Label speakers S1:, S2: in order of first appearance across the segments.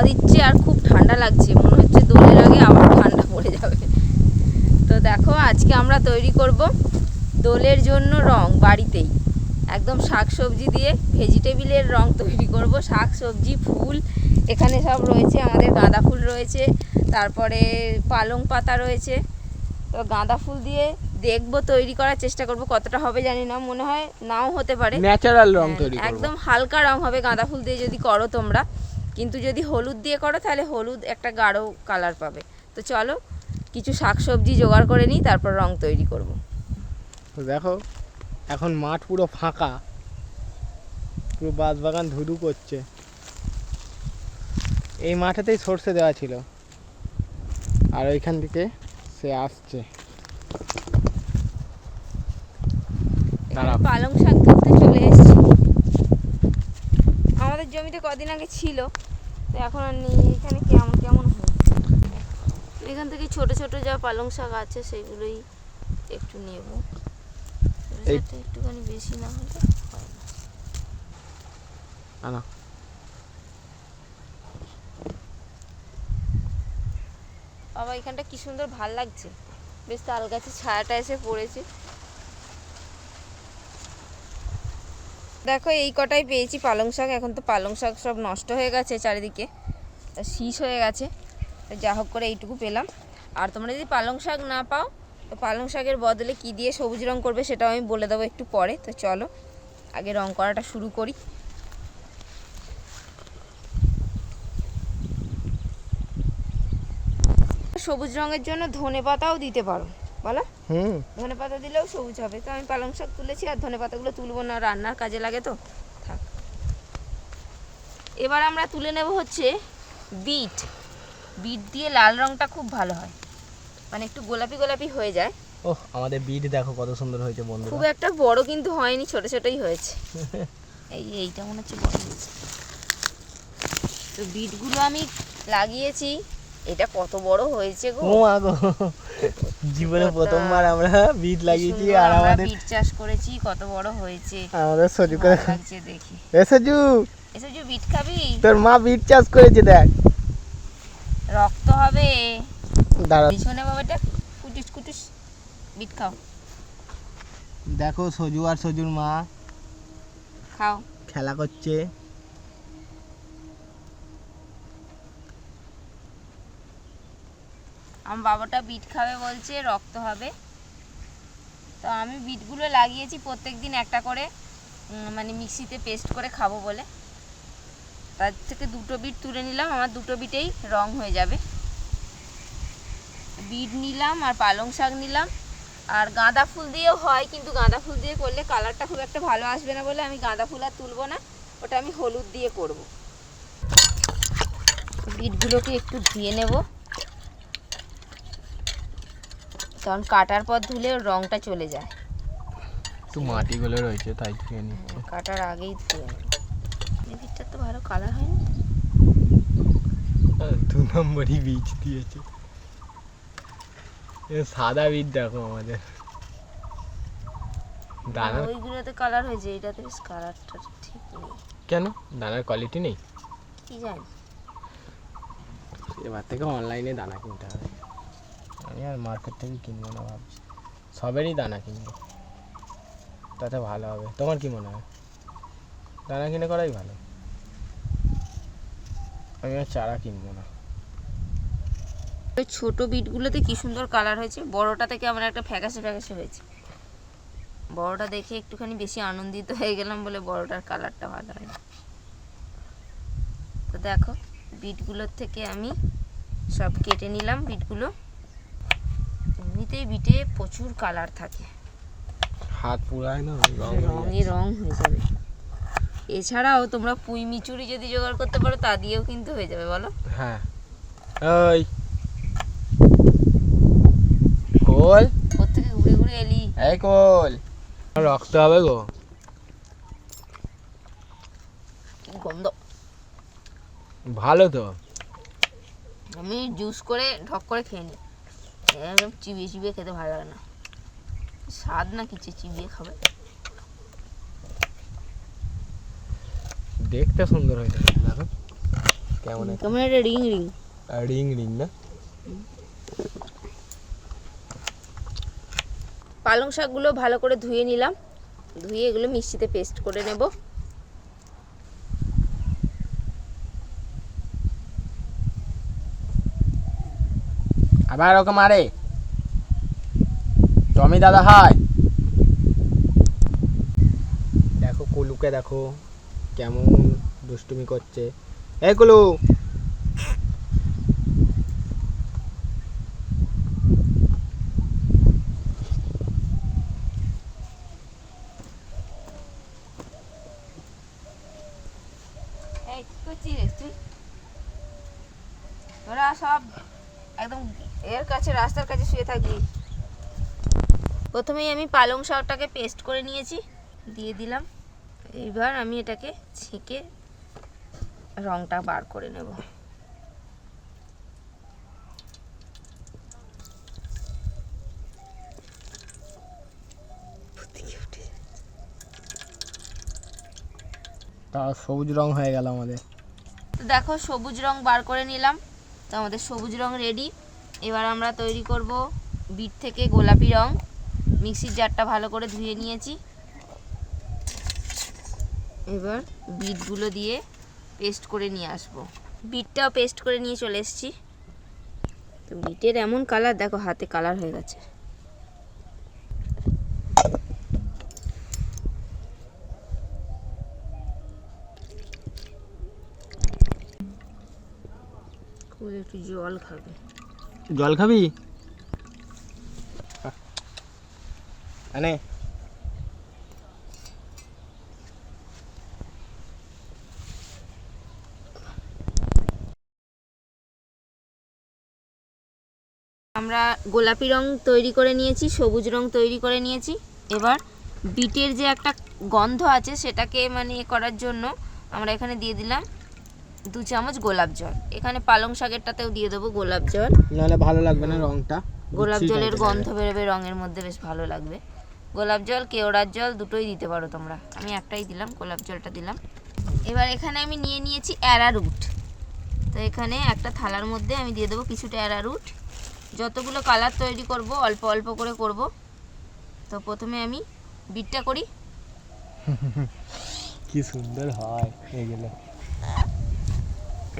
S1: হাওয়া দিচ্ছে আর খুব ঠান্ডা লাগছে। মনে হচ্ছে দোলের আগে আবার ঠান্ডা পড়ে যাবে। তো দেখো আজকে আমরা তৈরি করব দোলের জন্য রং বাড়িতেই। একদম শাক সবজি দিয়ে ভেজিটেবিলের রং তৈরি করব। শাক সবজি ফুল এখানে সব রয়েছে। আমাদের গাঁদা ফুল রয়েছে। তারপরে পালং পাতা রয়েছে। তো গাঁদা ফুল দিয়ে দেখব তৈরি করার চেষ্টা করব। কতটা হবে জানি না মনে হয় নাও হতে পারে।
S2: ন্যাচারাল রং
S1: হ্যাঁ,
S2: তৈরি
S1: একদম হালকা রং হবে গাঁদা ফুল দিয়ে যদি করো তোমরা। কিন্তু যদি হলুদ দিয়ে করো তাহলে হলুদ একটা গাঢ় কালার পাবে। তো চলো কিছু শাকসবজি জোগাড় করে নিই তারপর রং তৈরি করব।
S2: তো দেখো এখন মাঠ পুরো ফাঁকা। পুরো বাদ বাগান ধুধু করছে। এই মাঠেতেই সর্ষে দেওয়া ছিল। আর ওইখান থেকে সে আসছে।
S1: পালং শাক চলে এসেছি। আমাদের জমিতে কদিন আগে ছিল। তো এখন আর নেই। এখানে কেমন কেমন হয়েছে এখান থেকে ছোট ছোট যা পালং শাক আছে সেগুলোই একটু নেব। একটুখানি বেশি না হলে হয় না।
S2: আনা।
S1: বাবা এখানটা কি সুন্দর ভালো লাগছে। বেশ তাল গাছে ছায়াটা এসে পড়েছে। দেখো, এই কটাই পেয়েছি, পালং শাক। এখন তো পালং শাক সব নষ্ট হয়ে গেছে চারিদিকে। শীষ হয়ে গেছে। যা হোক করে এইটুকু পেলাম। আর তোমরা যদি পালং শাক না পাও, তো পালং শাকের বদলে কি দিয়ে সবুজ রং করবে সেটাও আমি বলে দেবো একটু পরে। তো চলো, আগে রং করাটা শুরু করি। সবুজ রঙের জন্য ধনে পাতাও দিতে পারো। বলো।
S2: হুম।
S1: ধনে পাতা দিলেও সবুজ হবে। তো আমি পালং শাক তুলেছি আর ধনে পাতাগুলো তুলবো না রান্নার কাজে লাগে তো। থাক। এবার আমরা তুলে নেব হচ্ছে বিট। বিট দিয়ে লাল রঙটা খুব ভালো হয়। মানে একটু গোলাপি গোলাপি হয়ে যায়।
S2: ও আমাদের বিট দেখো কত সুন্দর হয়েছে
S1: খুব একটা বড় কিন্তু হয়নি ছোট ছোটই হয়েছে। এই এইটা মনে হচ্ছে বড় হয়েছে। তো বিটগুলো আমি লাগিয়েছি। এটা কত বড় হয়েছে গো?
S2: ও মা গো জীবনে প্রথমবার আমরা বিট লাগিয়েছি আর আমাদের
S1: বিট চাষ করেছি কত বড় হয়েছে।
S2: আমাদের সজু করে
S1: লাগছে দেখি।
S2: এসেছু
S1: এসে যে বিট খাবি?
S2: তোর মা বিট চাষ করেছে দেখ।
S1: রক্ত হবে।
S2: দাঁড়া।
S1: পিছনে বাবাটা কুটুস কুটুস। বিট খাও।
S2: দেখো সজু আর সজুর মা
S1: খাও।
S2: খেলা করছে।
S1: আমার বাবাটা বিট খাবে বলছে, রক্ত হবে। তো আমি বিটগুলো লাগিয়েছি প্রত্যেক দিন একটা করে মানে মিক্সিতে পেস্ট করে খাব বলে। তার থেকে দুটো বিট তুলে নিলাম, আমার দুটো বিটেই রং হয়ে যাবে। বিট নিলাম আর পালং শাক নিলাম। আর গাঁদা ফুল দিয়েও হয়, কিন্তু গাঁদা ফুল দিয়ে করলে কালারটা খুব একটা ভালো আসবে না বলে আমি গাঁদা ফুল আর তুলবো না, ওটা আমি হলুদ দিয়ে করব। বিটগুলোকে একটু ধুয়ে নেব। কারণ কাটার পর ধুলে রংটা চলে যায়।
S2: একটু মাটি মাটিগুলো রয়েছে তাই ধুয়ে নিচ্ছে।
S1: কাটার আগেই ধুয়ে এই তো ভালো কালার হয় না
S2: দু নম্বরই বীজ দিয়েছে। এ সাদা বীজ দেখো আমাদের। দানা
S1: ওইগুলোতে কালার হয়েছে এটাতে বেশ কালারটা ঠিক নেই।
S2: কেন? দানার কোয়ালিটি নেই?
S1: কি জানি।
S2: এবার থেকে অনলাইনে দানা কিনতে হবে। আমি আর মার্কেট থেকে কিনবো না ভাবছি। সবেরই দানা কিনবো। তাতে ভালো হবে। তোমার কি মনে হয়? দানা কিনে করাই ভালো? আমি আর চারা কিনবো না।
S1: ছোট বিটগুলোতে কি সুন্দর কালার হয়েছে? বড়টা থেকে আমার একটা ফ্যাকাশে ফ্যাকাশে হয়েছে। বড়টা দেখে একটুখানি বেশি আনন্দিত হয়ে গেলাম বলে বড়টার কালারটা ভালো হয় তো দেখো বিটগুলোর থেকে আমি সব কেটে নিলাম বিটগুলো এমনিতেই বিটে প্রচুর কালার থাকে।
S2: হাত পুরায় না রং
S1: রঙে রং হয়ে যাবে। এছাড়াও তোমরা পুঁই মিচুরি যদি জোগাড় করতে পারো তা দিয়েও কিন্তু হয়ে যাবে বলো।
S2: হ্যাঁ। ওই কোল?
S1: কোথেকে ঘুরে ঘুরে এলি?
S2: এই কোল। রক্ত হবে গো।
S1: গন্ধ।
S2: ভালো তো।
S1: আমি জুস করে ঢক করে খেয়ে নিই একদম চিবিয়ে চিবিয়ে খেতে ভালো লাগে না। স্বাদ না কিছু চিবিয়ে খাবে।
S2: দেখতে সুন্দর হয়েছে দেখো কেমন
S1: কেমন একটা। Ring ring.
S2: রিং রিং না?
S1: পালং শাকগুলো ভালো করে ধুয়ে নিলাম। ধুয়ে এগুলো মিক্সিতে পেস্ট করে নেব।
S2: আবার ওকে মারে। টমি দাদা হয় দেখো কুলুকে দেখো কেমন দুষ্টুমি করছে। এই কুলু
S1: এই কি করছিস রে তুই তোরা সব একদম এর কাছে রাস্তার কাছে শুয়ে থাকবি প্রথমেই আমি পালং শাকটাকে পেস্ট করে নিয়েছি দিয়ে দিলাম। এইবার আমি এটাকে ছেঁকে রংটা বার করে নেব।
S2: তা সবুজ রং হয়ে গেল আমাদের।
S1: তো দেখো সবুজ রং বার করে নিলাম। তো আমাদের সবুজ রং রেডি এবার আমরা তৈরি করব বিট থেকে গোলাপি রং। মিক্সির জারটা ভালো করে ধুয়ে নিয়েছি। এবার বিটগুলো দিয়ে পেস্ট করে নিয়ে আসব। বিটটাও পেস্ট করে নিয়ে চলে এসেছি। তো বিটের এমন কালার, দেখো হাতে কালার হয়ে গেছে। একটু জল খাবে।
S2: জল খাবি? আনে।
S1: আমরা গোলাপি রং তৈরি করে নিয়েছি সবুজ রং তৈরি করে নিয়েছি। এবার বিটের যে একটা গন্ধ আছে সেটাকে মানে করার জন্য আমরা এখানে দিয়ে দিলাম দু চামচ গোলাপ জল। এখানে পালং শাকেরটাতেও দিয়ে দেবো গোলাপ জল।
S2: নাহলে ভালো লাগবে না রংটা।
S1: গোলাপ জলের গন্ধ বেরোবে রঙের মধ্যে বেশ ভালো লাগবে। গোলাপ জল কেওড়ার জল দুটোই দিতে পারো তোমরা। আমি একটাই দিলাম গোলাপ জলটা দিলাম। এবার এখানে আমি নিয়ে নিয়েছি অ্যারারুট তো এখানে একটা থালার মধ্যে আমি দিয়ে দেবো কিছুটা অ্যারারুট যতগুলো কালার তৈরি করব অল্প অল্প করে করব। তো প্রথমে আমি বিটটা করি।
S2: কি সুন্দর হয় এগুলো।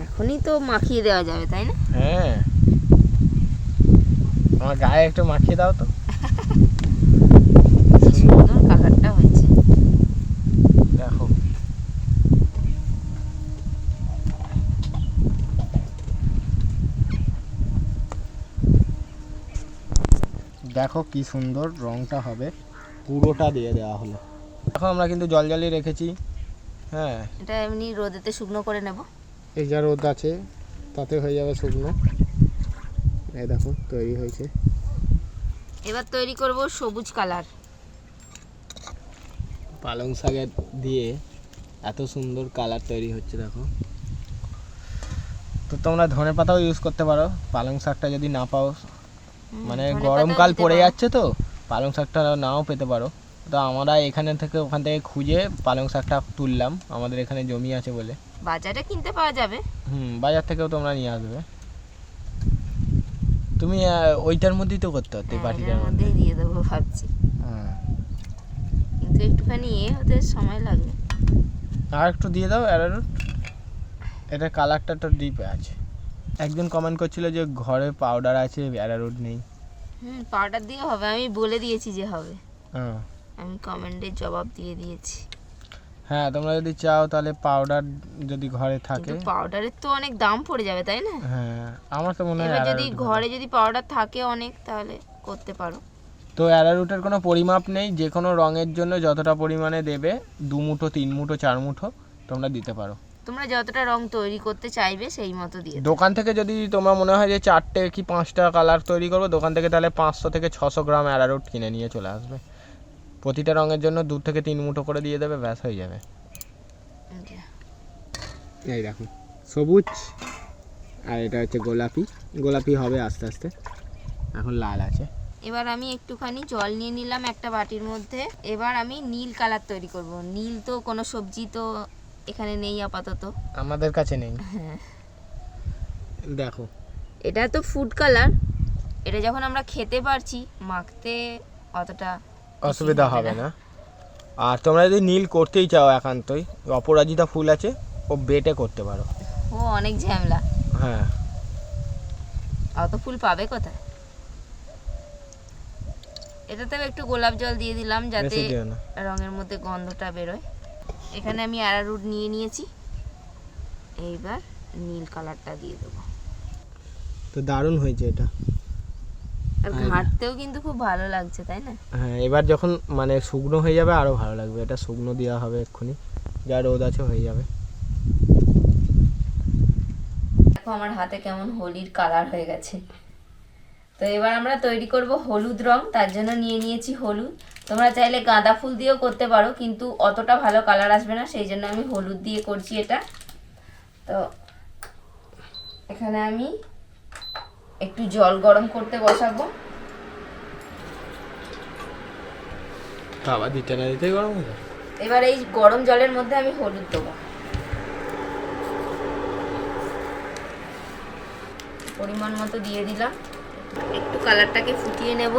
S1: এখনই তো মাখিয়ে দেওয়া যাবে তাই না?
S2: হ্যাঁ। আমার গায়ে একটু মাখিয়ে দাও তো
S1: সুন্দর কালারটা হয়েছে
S2: দেখো দেখো কি সুন্দর রংটা হবে। পুরোটা দিয়ে দেওয়া হলো। দেখো আমরা কিন্তু জল জলই রেখেছি। হ্যাঁ।
S1: এটা এমনি রোদেতে শুকনো করে নেব।
S2: এই যা রোদ আছে তাতে হয়ে যাবে শুকনো। এই দেখো তৈরি হয়েছে।
S1: এবার তৈরি করব সবুজ কালার।
S2: পালং শাকের দিয়ে এত সুন্দর কালার তৈরি হচ্ছে দেখো। তো তোমরা ধনে পাতাও ইউজ করতে পারো। পালং শাকটা যদি না পাও মানে গরমকাল
S1: দিতে
S2: পড়ে যাচ্ছে তো পালং শাকটা নাও পেতে পারো। তো আমরা এখানে থেকে ওখান থেকে খুঁজে পালং শাকটা তুললাম আমাদের এখানে জমি আছে বলে।
S1: বাজারে কিনতে পাওয়া যাবে।
S2: হুম বাজার থেকেও তোমরা নিয়ে আসবে। তুমি ওইটার মধ্যেই তো করতে হতো এই
S1: হ্যাঁ,
S2: বাটিটার মধ্যে।
S1: দিয়ে দেবো ভাবছি।
S2: হ্যাঁ।
S1: কিন্তু একটুখানি এ হতে সময় লাগবে।
S2: আর একটু দিয়ে দাও অ্যারারুট। এটা কালারটা তো ডিপ আছে। একজন কমেন্ট করছিল যে ঘরে পাউডার আছে অ্যারারুট নেই।
S1: হুম পাউডার দিয়ে হবে আমি বলে দিয়েছি যে হবে।
S2: হ্যাঁ।
S1: আমি কমেন্টের জবাব দিয়ে দিয়েছি।
S2: হ্যাঁ তোমরা যদি চাও তাহলে পাউডার যদি ঘরে থাকে।
S1: পাউডারের তো অনেক দাম পড়ে যাবে তাই না?
S2: হ্যাঁ আমার তো মনে হয়
S1: যদি ঘরে যদি পাউডার থাকে অনেক তাহলে করতে পারো।
S2: তো অ্যারারুটের কোনো পরিমাপ নেই যে কোনো রঙের জন্য যতটা পরিমাণে দেবে দু মুঠো তিন মুঠো চার মুঠো তোমরা দিতে পারো।
S1: তোমরা যতটা রং তৈরি করতে চাইবে সেই মতো দিয়ে
S2: দোকান থেকে যদি তোমার মনে হয় যে চারটে কি পাঁচটা কালার তৈরি করব দোকান থেকে তাহলে পাঁচশো থেকে ছশো গ্রাম অ্যারারুট কিনে নিয়ে চলে আসবে। প্রতিটা রঙের জন্য দু থেকে তিন মুঠো করে দিয়ে দেবে ব্যাস হয়ে যাবে। এই দেখো সবুজ আর এটা হচ্ছে গোলাপি। গোলাপি হবে আস্তে আস্তে। এখন লাল আছে।
S1: এবার আমি একটুখানি জল নিয়ে নিলাম একটা বাটির মধ্যে। এবার আমি নীল কালার তৈরি করব। নীল তো কোনো সবজি তো এখানে নেই আপাতত।
S2: আমাদের কাছে নেই।
S1: হ্যাঁ।
S2: দেখো।
S1: এটা তো ফুড কালার এটা যখন আমরা খেতে পারছি মাখতে অতটা
S2: অসুবিধা হবে না। আর তোমরা যদি নীল করতেই চাও একান্তই অপরাজিতা ফুল আছে ও বেটে করতে পারো।
S1: ও অনেক ঝামেলা।
S2: হ্যাঁ।
S1: অত ফুল পাবে কোথায়? এটাতেও একটু গোলাপ জল দিয়ে দিলাম যাতে রঙের মধ্যে গন্ধটা বেরোয়। এখানে আমি অ্যারারুট নিয়ে নিয়েছি। এইবার নীল কালারটা দিয়ে দেবো।
S2: তো দারুণ হয়েছে এটা।
S1: আর ঘাঁটতেও কিন্তু খুব ভালো লাগছে তাই না?
S2: হ্যাঁ এবার যখন মানে শুকনো হয়ে যাবে আরও ভালো লাগবে। এটা শুকনো দেওয়া হবে এক্ষুনি। যা রোদ আছে হয়ে যাবে।
S1: দেখো আমার হাতে কেমন হোলির কালার হয়ে গেছে। তো এবার আমরা তৈরি করব হলুদ রং। তার জন্য নিয়ে নিয়েছি হলুদ। তোমরা চাইলে গাঁদা ফুল দিয়েও করতে পারো কিন্তু অতটা ভালো কালার আসবে না সেই জন্য আমি হলুদ দিয়ে করছি এটা। তো এখানে আমি একটু জল গরম করতে বসাবো।
S2: আবার দিতে না দিতেই গরম
S1: এবার এই গরম জলের মধ্যে আমি হলুদ দেবো। পরিমাণ মতো দিয়ে দিলাম। একটু কালারটাকে ফুটিয়ে নেব।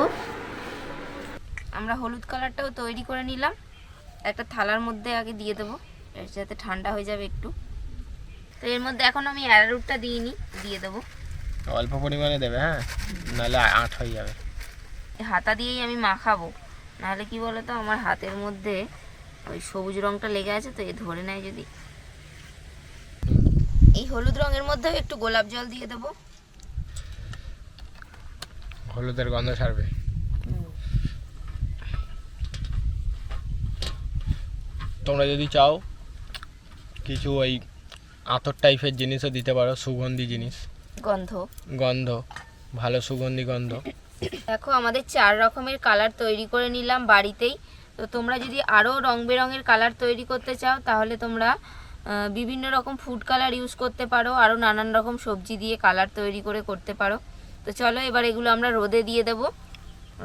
S1: আমরা হলুদ কালারটাও তৈরি করে নিলাম। একটা থালার মধ্যে আগে দিয়ে দেবো এর যাতে ঠান্ডা হয়ে যাবে একটু। তো এর মধ্যে এখন আমি অ্যারারুটটা দিইনি দিয়ে দেবো।
S2: অল্প পরিমাণে দেবে হ্যাঁ? নাহলে আট হয়ে যাবে।
S1: হাতা দিয়েই আমি মাখাবো। নাহলে কি বলো তো আমার হাতের মধ্যে ওই সবুজ রংটা লেগে আছে তো এ ধরে নেয় যদি। এই হলুদ রঙের মধ্যেও একটু গোলাপ জল দিয়ে দেবো।
S2: হলুদের গন্ধ ছাড়বে। তোমরা যদি চাও কিছু ওই আতর টাইপের জিনিসও দিতে পারো সুগন্ধি জিনিস।
S1: গন্ধ।
S2: গন্ধ ভালো সুগন্ধি গন্ধ।
S1: দেখো আমাদের চার রকমের কালার তৈরি করে নিলাম বাড়িতেই। তো তোমরা যদি আরও রং বেরঙের কালার তৈরি করতে চাও তাহলে তোমরা বিভিন্ন রকম ফুড কালার ইউজ করতে পারো আরও নানান রকম সবজি দিয়ে কালার তৈরি করে করতে পারো। তো চলো এবার এগুলো আমরা রোদে দিয়ে দেবো।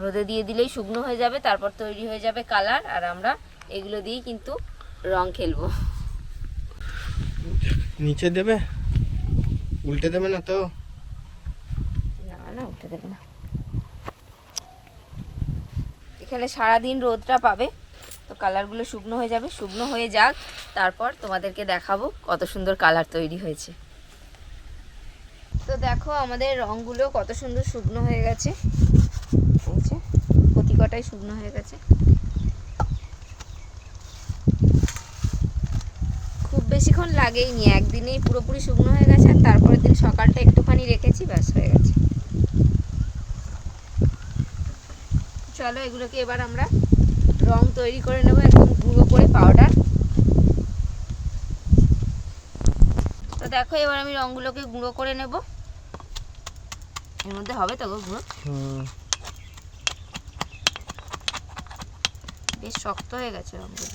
S1: রোদে দিয়ে দিলেই শুকনো হয়ে যাবে তারপর তৈরি হয়ে যাবে কালার আর আমরা এগুলো দিয়েই কিন্তু রং খেলব।
S2: নিচে দেবে? উল্টে দেবে না তো?
S1: না না উঠে দেবে না। এখানে সারাদিন রোদটা পাবে তো কালারগুলো শুকনো হয়ে যাবে। শুকনো হয়ে যাক তারপর তোমাদেরকে দেখাবো কত সুন্দর কালার তৈরি হয়েছে। তো দেখো আমাদের রঙগুলো কত সুন্দর শুকনো হয়ে গেছে। প্রতি কটাই শুকনো হয়ে গেছে খুব বেশিক্ষণ লাগেই নি একদিনেই পুরোপুরি শুকনো হয়ে গেছে আর তারপরের দিন সকালটা একটুখানি রেখেছি ব্যাস হয়ে গেছে। চলো এগুলোকে এবার আমরা রং তৈরি করে নেব একদম গুঁড়ো করে পাউডার তো দেখো এবার আমি রঙগুলোকে গুঁড়ো করে নেব। এর মধ্যে হবে তো গো গুঁড়ো?
S2: হুম।
S1: বেশ শক্ত হয়ে গেছে রঙগুলো।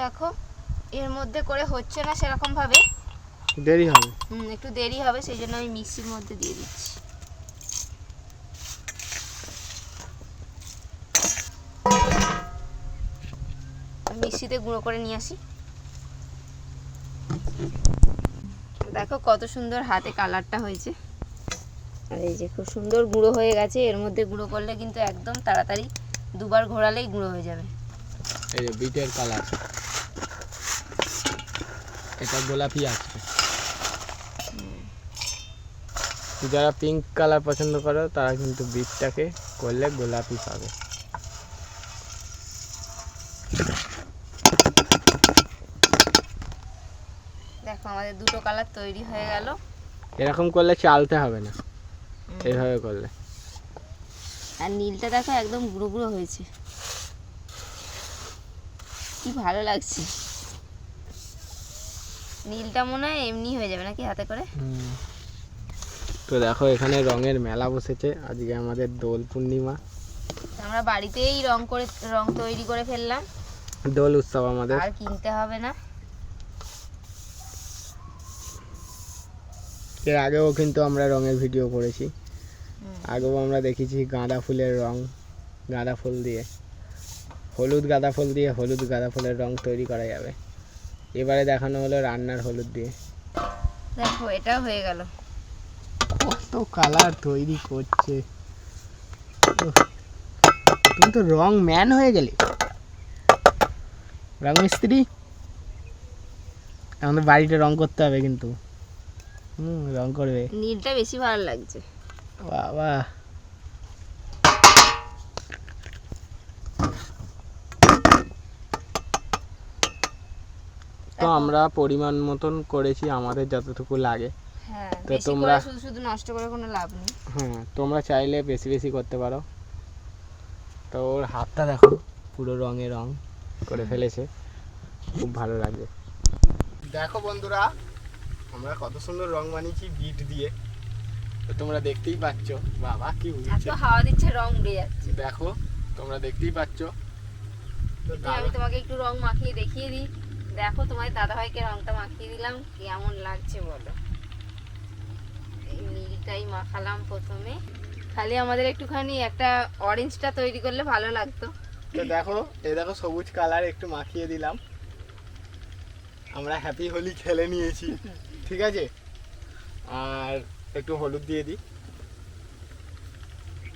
S1: দেখো এর মধ্যে করে হচ্ছে না সেরকম ভাবে
S2: দেরি হবে।
S1: হুম একটু দেরি হবে সেই জন্য আমি মিক্সির মধ্যে দিয়ে দিচ্ছি। মিক্সিতে গুঁড়ো করে নিয়ে আসি। দেখো কত সুন্দর হাতে কালারটা হয়েছে। আর এই যে খুব সুন্দর গুঁড়ো হয়ে গেছে এর মধ্যে গুঁড়ো করলে কিন্তু একদম তাড়াতাড়ি দুবার ঘোরালেই গুঁড়ো হয়ে যাবে।
S2: এই যে বিটের কালার। এটা গোলাপি আছে। যারা পিঙ্ক কালার পছন্দ করো তারা কিন্তু বীজটাকে করলে গোলাপি পাবে।
S1: দেখো আমাদের দুটো কালার তৈরি হয়ে গেল।
S2: এরকম করলে চালতে হবে না। এইভাবে করলে।
S1: আর নীলটা দেখো একদম গুঁড়ো গুঁড়ো হয়েছে। কি ভালো লাগছে। নীলটা মনে হয় এমনি হয়ে যাবে নাকি হাতে করে?
S2: তো দেখো এখানে রঙের মেলা বসেছে। আজকে আমাদের দোল পূর্ণিমা।
S1: আমরা বাড়িতেই রং করে রং তৈরি করে ফেললাম।
S2: দোল উৎসব আমাদের।
S1: আর কিনতে হবে না।
S2: এর আগেও কিন্তু আমরা রঙের ভিডিও করেছি। আগেও আমরা দেখেছি গাঁদা ফুলের রং গাঁদা ফুল দিয়ে। হলুদ গাঁদা ফুল দিয়ে হলুদ গাঁদা ফুলের রং তৈরি করা যাবে। এবারে দেখানো হলো রান্নার হলুদ দিয়ে।
S1: দেখো এটা হয়ে গেল।
S2: কত কালার তৈরি করছে। তুমি তো রং ম্যান হয়ে গেলে। রং মিস্ত্রি? আমাদের বাড়িটা রং করতে হবে কিন্তু। হুম রং করবে।
S1: নীলটা বেশি ভালো লাগছে।
S2: বাবা। তো আমরা পরিমাণ মতন করেছি আমাদের যতটুকু লাগে।
S1: হ্যাঁ
S2: তো তোমরা-
S1: শুধু শুধু নষ্ট করে কোনো লাভ নেই।
S2: হ্যাঁ তোমরা চাইলে বেশি বেশি করতে পারো। তো ওর হাতটা দেখো পুরো রঙে রং করে ফেলেছে। খুব ভালো লাগবে। দেখো বন্ধুরা আমরা কত সুন্দর রং বানিয়েছি বিট দিয়ে। তো তোমরা দেখতেই পাচ্ছ বাবা কি
S1: এত
S2: উঠছে
S1: হাওয়া দিচ্ছে রং উড়ে যাচ্ছে।
S2: দেখো তোমরা দেখতেই পাচ্ছ। তো
S1: আমি তোমাকে একটু রং মাখিয়ে দেখিয়ে দিই। দেখো, তোমার দাদাভাইকে রংটা মাখিয়ে দিলাম, কেমন লাগছে বলো। এই নীলটাই মাখালাম প্রথমে। খালি আমাদের একটুখানি একটা অরেঞ্জটা তৈরি করলে ভালো লাগতো।
S2: তো দেখো, এই দেখো সবুজ কালার একটু মাখিয়ে দিলাম। আমরা হ্যাপি হোলি খেলে নিয়েছি, ঠিক আছে? আর একটু হলুদ দিয়ে দিই।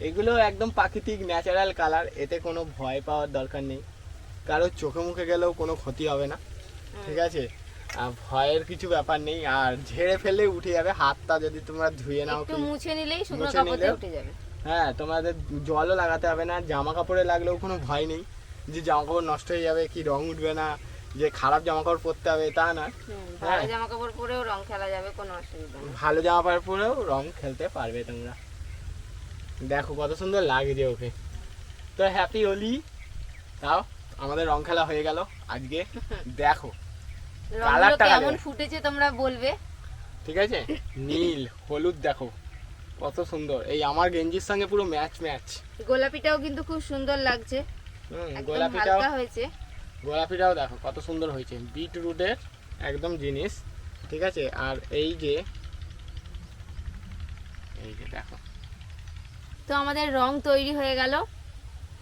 S2: এগুলো একদম প্রাকৃতিক ন্যাচারাল কালার এতে কোনো ভয় পাওয়ার দরকার নেই। কারও চোখে মুখে গেলেও কোনো ক্ষতি হবে না। ঠিক আছে? আর ভয়ের কিছু ব্যাপার নেই আর ঝেড়ে ফেললে উঠে যাবে হাতটা যদি তোমরা ধুয়ে নাও
S1: একটু মুছে নিলেই শুকনো কাপড়ে উঠে যাবে।
S2: হ্যাঁ তোমাদের জলও লাগাতে হবে না জামা কাপড়ে লাগলেও কোনো ভয় নেই। যে জামা কাপড় নষ্ট হয়ে যাবে কি রং উঠবে না যে খারাপ জামা কাপড় পরতে হবে তা না। হ্যাঁ।
S1: ভালো জামা কাপড় পরেও রং খেলা যাবে কোনো অসুবিধা
S2: ভালো জামা কাপড় পরেও রং খেলতে পারবে তোমরা। দেখো কত সুন্দর লাগছে ওকে। তো হ্যাপি হোলি। তাও আমাদের রং খেলা হয়ে গেল আজকে। দেখো। কালারটা
S1: কেমন ফুটেছে তোমরা বলবে।
S2: ঠিক আছে? নীল হলুদ দেখো কত সুন্দর। এই আমার গেঞ্জির সঙ্গে পুরো ম্যাচ ম্যাচ।
S1: গোলাপিটাও কিন্তু খুব সুন্দর লাগছে।
S2: গোলাপিটাও
S1: হয়েছে।
S2: গোলাপিটাও দেখো কত সুন্দর হয়েছে। বিট রুটের একদম জিনিস ঠিক আছে? আর এই যে এই যে দেখো।
S1: তো আমাদের রং তৈরি হয়ে গেল।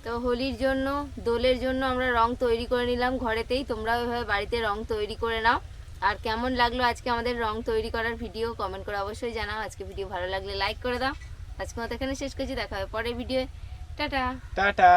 S1: তো হোলির জন্য, দোলের জন্য আমরা রং তৈরি করে নিলাম ঘরেতেই। তোমরা ওইভাবে বাড়িতে রং তৈরি করে নাও। আর কেমন লাগল আজকে আমাদের রং তৈরি করার ভিডিও কমেন্ট করে অবশ্যই জানাও। আজকে ভিডিও ভালো লাগলে লাইক করে দাও। আজকে মতো এখানে শেষ করছি, দেখা হবে পরের ভিডিও টাটা!
S2: টাটা!